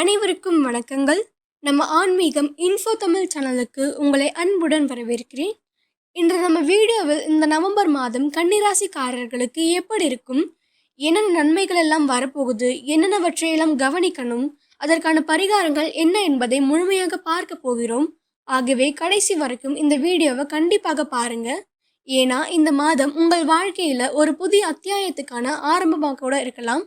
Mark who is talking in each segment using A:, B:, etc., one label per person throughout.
A: அனைவருக்கும் வணக்கங்கள். நம்ம ஆன்மீகம் இன்ஃபோ தமிழ் சேனலுக்கு உங்களை அன்புடன் வரவேற்கிறேன். இன்று நம்ம வீடியோவில் இந்த நவம்பர் மாதம் கன்னிராசிக்காரர்களுக்கு எப்படி இருக்கும்? என்னென்ன நன்மைகள் எல்லாம் வரப்போகுது? என்னென்னவற்றையெல்லாம் கவனிக்கணும்? அதற்கான பரிகாரங்கள் என்ன என்பதை முழுமையாக பார்க்க போகிறோம். ஆகவே கடைசி வரைக்கும் இந்த வீடியோவை கண்டிப்பாக பாருங்க. ஏன்னா இந்த மாதம் உங்கள் வாழ்க்கையில் ஒரு புதிய அத்தியாயத்துக்கான ஆரம்பமாக கூட இருக்கலாம்.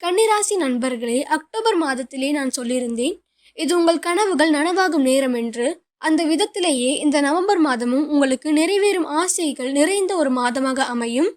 A: கன்னிராசி நண்பர்களே அக்டோபர் மாதத்திலே நான் சொல்லியிருந்தேன் இது உங்கள் கனவுகள் நனவாகும் நேரம் என்று. அந்த விதத்திலேயே இந்த நவம்பர் மாதமும் உங்களுக்கு நிறைவேறும் ஆசைகள் நிறைந்த ஒரு மாதமாக அமையும்.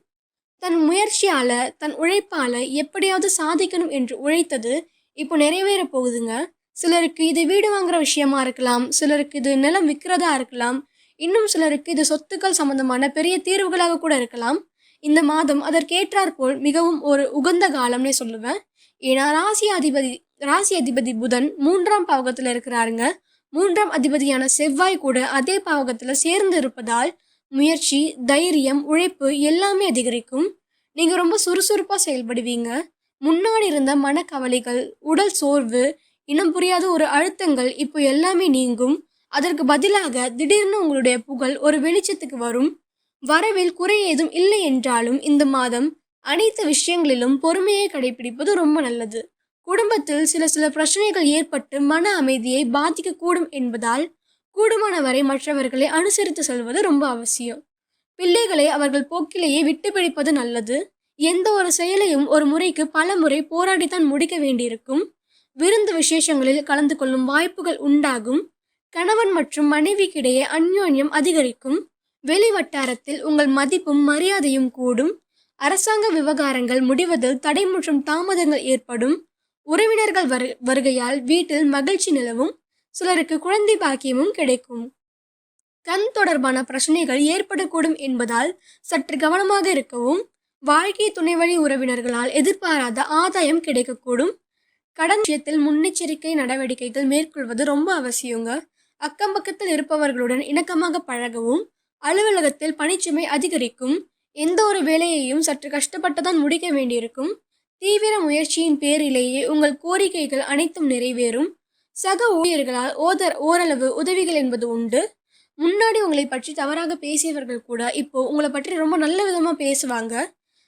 A: தன் முயற்சியால தன் உழைப்பால எப்படியாவது சாதிக்கணும் என்று உழைத்தது இப்போ நிறைவேற போகுதுங்க. சிலருக்கு இது வீடு வாங்குற விஷயமா இருக்கலாம் சிலருக்கு இது நிலம் விற்கிறதா இருக்கலாம் இன்னும் சிலருக்கு இது சொத்துக்கள் சம்பந்தமான பெரிய தீர்வுகளாக கூட இருக்கலாம். இந்த மாதம் அதற்கேற்றாற்போல் மிகவும் ஒரு உகந்த காலம்னே சொல்லுவேன். ஏன்னா ராசி அதிபதி ராசி அதிபதி புதன் மூன்றாம் பாவகத்தில் இருக்கிறாருங்க. மூன்றாம் அதிபதியான செவ்வாய் கூட அதே பாவகத்தில் சேர்ந்து இருப்பதால் முயற்சி தைரியம் உழைப்பு எல்லாமே அதிகரிக்கும். நீங்கள் ரொம்ப சுறுசுறுப்பாக செயல்படுவீங்க. முன்னாடி இருந்த மனக்கவலைகள் உடல் சோர்வு இனம் புரியாத ஒரு அழுத்தங்கள் இப்போ எல்லாமே நீங்கும். அதற்கு பதிலாக திடீர்னு உங்களுடைய புகழ் ஒரு வெளிச்சத்துக்கு வரும். வரவில் குறை ஏதும் இல்லை என்றாலும் இந்த மாதம் அனைத்து விஷயங்களிலும் பொறுமையை கடைபிடிப்பது ரொம்ப நல்லது. குடும்பத்தில் சில சில பிரச்சனைகள் ஏற்பட்டு மன அமைதியை பாதிக்கக்கூடும் என்பதால் கூடுமான வரை மற்றவர்களை அனுசரித்து செல்வது ரொம்ப அவசியம். பிள்ளைகளை அவர்கள் போக்கிலேயே விட்டு பிடிப்பது நல்லது. எந்த ஒரு செயலையும் ஒரு முறைக்கு பல முறை போராடித்தான் முடிக்க வேண்டியிருக்கும். விருந்து விசேஷங்களில் கலந்து கொள்ளும் வாய்ப்புகள் உண்டாகும். கணவன் மற்றும் மனைவிக்கிடையே அந்யோன்யம் அதிகரிக்கும். வெளி வட்டாரத்தில் உங்கள் மதிப்பும் மரியாதையும் கூடும். அரசாங்க விவகாரங்கள் முடிவதில் தடை மற்றும் தாமதங்கள் ஏற்படும். உறவினர்கள் வரு வருகையால் வீட்டில் மகிழ்ச்சி நிலவும். சிலருக்கு குழந்தை பாக்கியமும் கிடைக்கும். கண் தொடர்பான பிரச்சனைகள் ஏற்படக்கூடும் என்பதால் சற்று கவனமாக இருக்கவும். வாழ்க்கை துணைவழி உறவினர்களால் எதிர்பாராத ஆதாயம் கிடைக்கக்கூடும். கடன் விஷயத்தில் முன்னெச்சரிக்கை நடவடிக்கைகள் மேற்கொள்வது ரொம்ப அவசியங்க. அக்கம் பக்கத்தில் இருப்பவர்களுடன் இணக்கமாக பழகவும். அலுவலகத்தில் பணிச்சுமை அதிகரிக்கும். எந்த ஒரு வேலையையும் சற்று கஷ்டப்பட்டுதான் முடிக்க வேண்டியிருக்கும். தீவிர முயற்சியின் பேரிலேயே உங்கள் கோரிக்கைகள் அனைத்தும் நிறைவேறும். சக ஊழியர்களால் ஓதர் ஓரளவு உதவிகள் என்பது உண்டு. முன்னாடி உங்களை பற்றி தவறாக பேசியவர்கள் கூட இப்போ உங்களை பற்றி ரொம்ப நல்ல விதமாக பேசுவாங்க.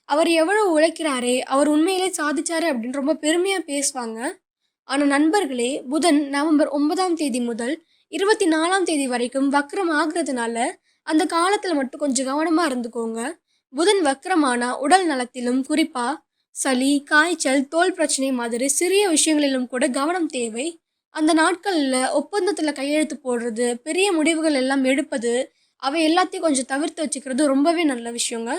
A: அவர் எவ்வளோ உழைக்கிறாரே அவர் உண்மையிலே சாதிச்சாரு அப்படின்னு ரொம்ப பெருமையாக பேசுவாங்க. ஆனால் நண்பர்களே புதன் நவம்பர் ஒன்பதாம் தேதி முதல் இருபத்தி நாலாம் தேதி வரைக்கும் வக்ரம் ஆகுறதுனால அந்த காலத்தில் மட்டும் கொஞ்சம் கவனமாக இருந்துக்கோங்க. புதன் வக்ரமானா உடல் நலத்திலும் குறிப்பாக சளி காய்ச்சல் தோல் பிரச்சனை மாதிரி சிறிய விஷயங்களிலும் கூட கவனம் தேவை. அந்த நாட்களில் ஒப்பந்தத்தில் கையெழுத்து போடுறது பெரிய முடிவுகள் எல்லாம் எடுப்பது அவை எல்லாத்தையும் கொஞ்சம் தவிர்த்து வச்சுக்கிறது ரொம்பவே நல்ல விஷயங்க.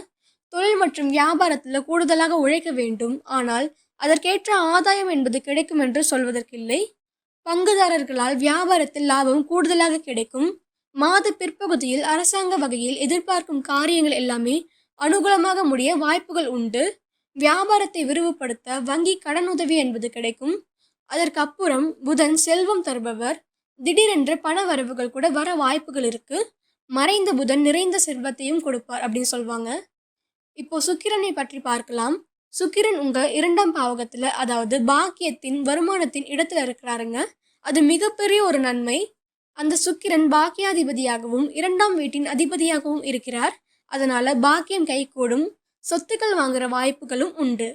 A: தொழில் மற்றும் வியாபாரத்தில் கூடுதலாக உழைக்க வேண்டும். ஆனால் அதற்கேற்ற ஆதாயம் என்பது கிடைக்கும் என்று சொல்வதற்கில்லை. பங்குதாரர்களால் வியாபாரத்தில் லாபம் கூடுதலாக கிடைக்கும். மாத பிற்பகுதியில் அரசாங்க வகையில் எதிர்பார்க்கும் காரியங்கள் எல்லாமே அனுகூலமாக முடிய வாய்ப்புகள் உண்டு. வியாபாரத்தை விரிவுபடுத்த வங்கி கடனுதவி என்பது கிடைக்கும். அதற்கு அப்புறம் புதன் செல்வம் தருபவர். திடீரென்று பண வரவுகள் கூட வர வாய்ப்புகள் இருக்கு. மறைந்த புதன் நிறைந்த செல்வத்தையும் கொடுப்பார் அப்படின்னு சொல்லுவாங்க இப்போ சுக்கிரனை பற்றி பார்க்கலாம். சுக்கிரன் உங்க இரண்டாம் பாவகத்துல அதாவது பாக்கியத்தின் வருமானத்தின் இடத்துல இருக்கிறாருங்க. அது மிகப்பெரிய ஒரு நன்மை. அந்த சுக்கிரன் பாக்கியாதிபதியாகவும் இரண்டாம் வீட்டின் அதிபதியாகவும் இருக்கிறார். அதனால பாக்கியம் கைகூடும் சொத்துக்கள் வாங்குற வாய்ப்புகளும் உண்டு.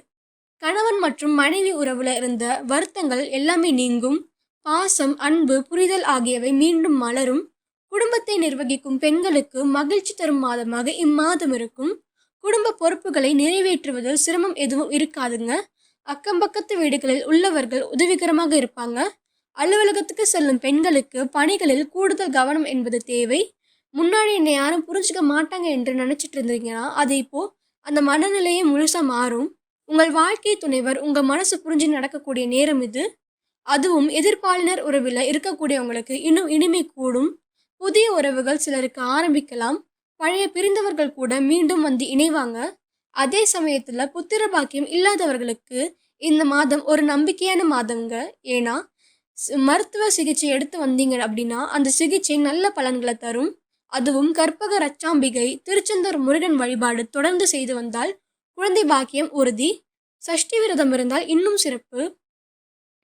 A: கணவன் மற்றும் மனைவி உறவுல இருந்த வருத்தங்கள் எல்லாமே நீங்கும். பாசம் அன்பு புரிதல் ஆகியவை மீண்டும் மலரும். குடும்பத்தை நிர்வகிக்கும் பெண்களுக்கு மகிழ்ச்சி தரும் மாதமாக இம்மாதம் இருக்கும். குடும்ப பொறுப்புகளை நிறைவேற்றுவதில் சிரமம் எதுவும் இருக்காதுங்க. அக்கம் பக்கத்து வீடுகளில் உள்ளவர்கள் உதவிகரமாக இருப்பாங்க. அலுவலகத்துக்கு செல்லும் பெண்களுக்கு பணிகளில் கூடுதல் கவனம் என்பது தேவை. முன்னாடி என்னை யாரும் புரிஞ்சுக்க மாட்டாங்க என்று நினச்சிட்டு இருந்தீங்கன்னா அது இப்போ அந்த மனநிலையை முழுசாக மாறும். உங்கள் வாழ்க்கை துணைவர் உங்கள் மனசு புரிஞ்சு நடக்கக்கூடிய நேரம் இது. அதுவும் எதிர்ப்பாளினர் உறவில் இருக்கக்கூடியவங்களுக்கு இன்னும் இனிமை கூடும். புதிய உறவுகள் சிலருக்கு ஆரம்பிக்கலாம். பழைய பிரிந்தவர்கள் கூட மீண்டும் வந்து இணைவாங்க. அதே சமயத்தில் புத்திர பாக்கியம் இல்லாதவர்களுக்கு இந்த மாதம் ஒரு நம்பிக்கையான மாதங்க. ஏன்னா மருத்துவ சிகிச்சை எடுத்து வந்தீங்க அப்படின்னா அந்த சிகிச்சை நல்ல பலன்களை தரும். அதுவும் கற்பக ரச்சாம்பிகை திருச்செந்தூர் முருகன் வழிபாடு தொடர்ந்து செய்து வந்தால் குழந்தை பாக்கியம் உறுதி. சஷ்டி விரதம் இருந்தால் இன்னும் சிறப்பு.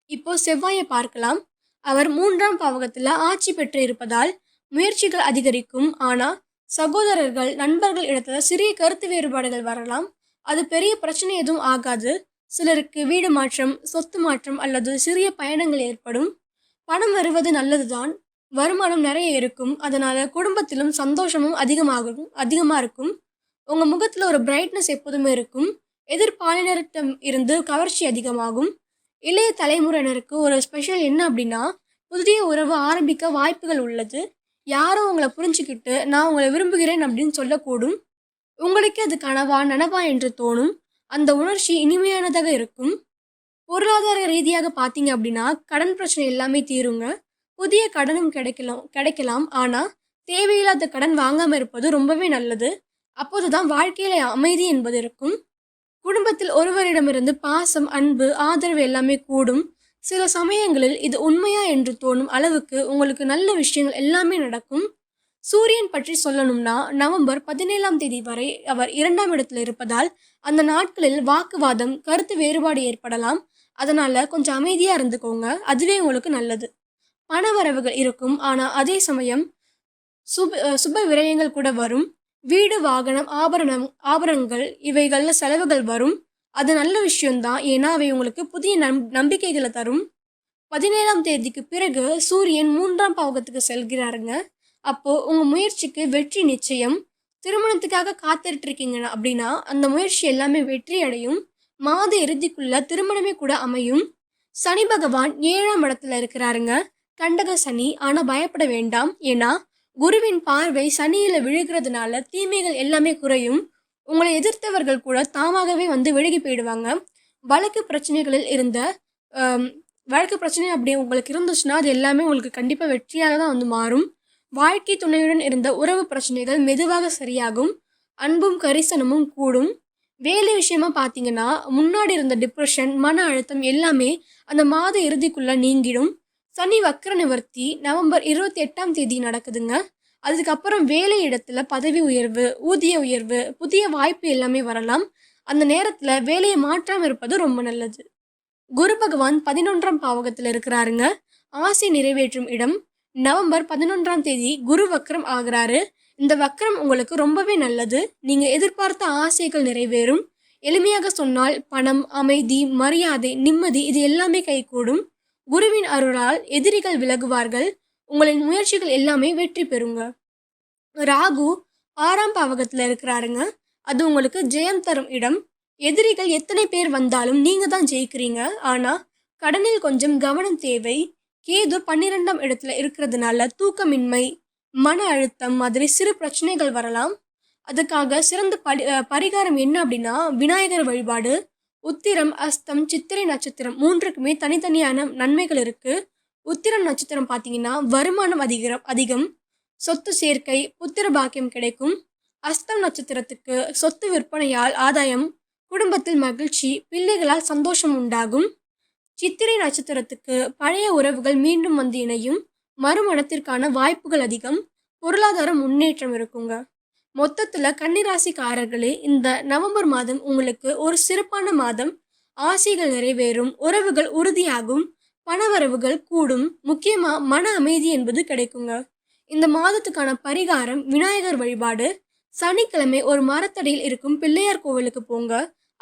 A: இப்போ செவ்வாயை பார்க்கலாம். அவர் மூன்றாம் பாவகத்தில் ஆட்சி பெற்று இருப்பதால் முயற்சிகள் அதிகரிக்கும். ஆனால் சகோதரர்கள் நண்பர்கள் இடத்துல சிறிய கருத்து வேறுபாடுகள் வரலாம். அது பெரிய பிரச்சனை எதுவும் ஆகாது. சிலருக்கு வீடு மாற்றம் சொத்து மாற்றம் அல்லது சிறிய பயணங்கள் ஏற்படும். பணம் வருவது நல்லதுதான். வருமானம் நிறைய இருக்கும். அதனால குடும்பத்திலும் சந்தோஷமும் அதிகமாகும் அதிகமாக இருக்கும். உங்கள் முகத்தில் ஒரு பிரைட்னஸ் எப்போதுமே இருக்கும். எதிர்பாலினரிடம் இருந்து கவர்ச்சி அதிகமாகும். இளைய தலைமுறையினருக்கு ஒரு ஸ்பெஷல் என்ன அப்படின்னா புதிய உறவு ஆரம்பிக்க வாய்ப்புகள் உள்ளது. யாரும் உங்களை புரிஞ்சுக்கிட்டு நான் உங்களை விரும்புகிறேன் அப்படின்னு சொல்லக்கூடும். உங்களுக்கே அது கனவா நனவா என்று தோணும். அந்த உணர்ச்சி இனிமையானதாக இருக்கும். பொருளாதார ரீதியாக பார்த்தீங்க அப்படின்னா கடன் பிரச்சனை எல்லாமே தீருங்க. புதிய கடனும் கிடைக்கலாம் கிடைக்கலாம். ஆனால் தேவையில்லாத கடன் வாங்காமல் இருப்பது ரொம்பவே நல்லது. அப்போது தான் வாழ்க்கையில் அமைதி என்பது இருக்கும். குடும்பத்தில் ஒருவரிடமிருந்து பாசம் அன்பு ஆதரவு எல்லாமே கூடும். சில சமயங்களில் இது உண்மையா என்று தோணும் அளவுக்கு உங்களுக்கு நல்ல விஷயங்கள் எல்லாமே நடக்கும். சூரியன் பற்றி சொல்லணும்னா நவம்பர் பதினேழாம் தேதி வரை அவர் இரண்டாம் இடத்துல இருப்பதால் அந்த நாட்களில் வாக்குவாதம் கருத்து வேறுபாடு ஏற்படலாம். அதனால கொஞ்சம் அமைதியா இருந்துக்கோங்க. அதுவே உங்களுக்கு நல்லது. பணவரவுகள் இருக்கும். ஆனால் அதே சமயம் சுப சுப விரயங்கள் கூட வரும். வீடு வாகனம் ஆபரணம் ஆபரணங்கள் இவைகள்ல செலவுகள் வரும். அது நல்ல விஷயம்தான். ஏன்னா அவை உங்களுக்கு புதிய நம் நம்பிக்கைகளை தரும். பதினேழாம் தேதிக்கு பிறகு சூரியன் மூன்றாம் பாவகத்துக்கு செல்கிறாருங்க. அப்போ உங்க முயற்சிக்கு வெற்றி நிச்சயம். திருமணத்துக்காக காத்துட்டு இருக்கீங்க அப்படின்னா அந்த முயற்சி எல்லாமே வெற்றி அடையும். மாத இறுதிக்குள்ள திருமணமே கூட அமையும். சனி பகவான் ஏழாம் இடத்துல இருக்கிறாருங்க. கண்டக சனி ஆனா பயப்பட வேண்டாம். ஏன்னா குருவின் பார்வை சனியில விழுகிறதுனால தீமைகள் எல்லாமே குறையும். உங்களை எதிர்த்தவர்கள் கூட தாமாகவே வந்து விலகி போயிடுவாங்க. வழக்கு பிரச்சனைகளில் இருந்த வழக்கு பிரச்சனை அப்படி உங்களுக்கு இருந்துச்சுன்னா அது எல்லாமே உங்களுக்கு கண்டிப்பாக வெற்றியாக தான் வந்து மாறும். வாழ்க்கை துணையுடன் இருந்த உறவு பிரச்சனைகள் மெதுவாக சரியாகும். அன்பும் கரிசனமும் கூடும். வேலை விஷயமா பார்த்தீங்கன்னா முன்னாடி இருந்த டிப்ரெஷன் மன அழுத்தம் எல்லாமே அந்த மாத இறுதிக்குள்ள நீங்கிடும். சனி வக்கர நிவர்த்தி நவம்பர் இருபத்தி எட்டாம் தேதி நடக்குதுங்க. அதுக்கப்புறம் வேலை இடத்துல பதவி உயர்வு ஊதிய உயர்வு புதிய வாய்ப்பு எல்லாமே வரலாம். அந்த நேரத்தில் வேலையை மாற்றாமல் இருப்பது ரொம்ப நல்லது. குரு பகவான் பதினொன்றாம் பாவகத்தில் இருக்கிறாருங்க. ஆசை நிறைவேற்றும் இடம். நவம்பர் பதினொன்றாம் தேதி குரு வக்ரம் ஆகிறாரு. இந்த வக்ரம் உங்களுக்கு ரொம்பவே நல்லது. நீங்க எதிர்பார்த்த ஆசைகள் நிறைவேறும். எளிமையாக சொன்னால் பணம் அமைதி மரியாதை நிம்மதி இது எல்லாமே கைகூடும். குருவின் அருளால் எதிரிகள் விலகுவார்கள். உங்களின் முயற்சிகள் எல்லாமே வெற்றி பெறுங்க. ராகு ஆறாம் பாவகத்தில் இருக்கிறாருங்க. அது உங்களுக்கு ஜெயம் தரும் இடம். எதிரிகள் எத்தனை பேர் வந்தாலும் நீங்க தான் ஜெயிக்கிறீங்க. ஆனா கடனில் கொஞ்சம் கவனம் தேவை. கேது பன்னிரெண்டாம் இடத்துல இருக்கிறதுனால தூக்கமின்மை மன அழுத்தம் மாதிரி சிறு பிரச்சனைகள் வரலாம். அதுக்காக சிறந்த படி பரிகாரம் என்ன அப்படின்னா விநாயகர் வழிபாடு உத்திரம் அஸ்தம் சித்திரை நட்சத்திரம் மூன்றுக்குமே தனித்தனியான நன்மைகள் இருக்கு. உத்திரம் நட்சத்திரம் பார்த்தீங்கன்னா வருமானம் அதிகம் அதிகம் சொத்து சேர்க்கை புத்திர பாக்கியம் கிடைக்கும். அஸ்தம் நட்சத்திரத்துக்கு சொத்து விற்பனையால் ஆதாயம் குடும்பத்தில் மகிழ்ச்சி பிள்ளைகளால் சந்தோஷம் உண்டாகும். சித்திரை நட்சத்திரத்துக்கு பழைய உறவுகள் மீண்டும் வந்து இணையும் மறுமணத்திற்கான வாய்ப்புகள் அதிகம். பொருளாதார முன்னேற்றம் இருக்குங்க. மொத்தத்தில் கன்னிராசிக்காரர்களே இந்த நவம்பர் மாதம் உங்களுக்கு ஒரு சிறப்பான மாதம். ஆசைகள் நிறைவேறும் உறவுகள் உறுதியாகும் பணவரவுகள் கூடும் முக்கியமாக மன அமைதி என்பது கிடைக்குங்க. இந்த மாதத்துக்கான பரிகாரம் விநாயகர் வழிபாடு சனிக்கிழமை ஒரு மரத்தடியில் இருக்கும் பிள்ளையார் கோவிலுக்கு போங்க.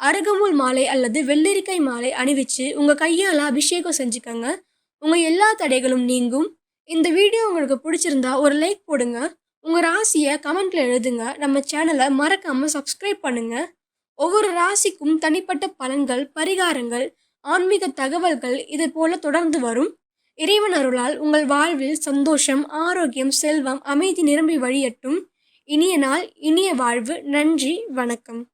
A: அருகமுள் மாலை அல்லது வெள்ளரிக்கை மாலை அணிவிச்சு உங்கள் கையால் அபிஷேகம் செஞ்சுக்கோங்க. உங்கள் எல்லா தடைகளும் நீங்கும். இந்த வீடியோ உங்களுக்கு பிடிச்சிருந்தா ஒரு லைக் போடுங்க. உங்கள் ராசியை கமெண்ட்ல எழுதுங்க. நம்ம சேனலை மறக்காமல் சப்ஸ்கிரைப் பண்ணுங்க. ஒவ்வொரு ராசிக்கும் தனிப்பட்ட பலன்கள் பரிகாரங்கள் ஆன்மீக தகவல்கள் இது போல தொடர்ந்து வரும். இறைவன் அருளால் உங்கள் வாழ்வில் சந்தோஷம் ஆரோக்கியம் செல்வம் அமைதி நிரம்பி வழியட்டும். இனிய நாள் இனிய வாழ்வு. நன்றி வணக்கம்.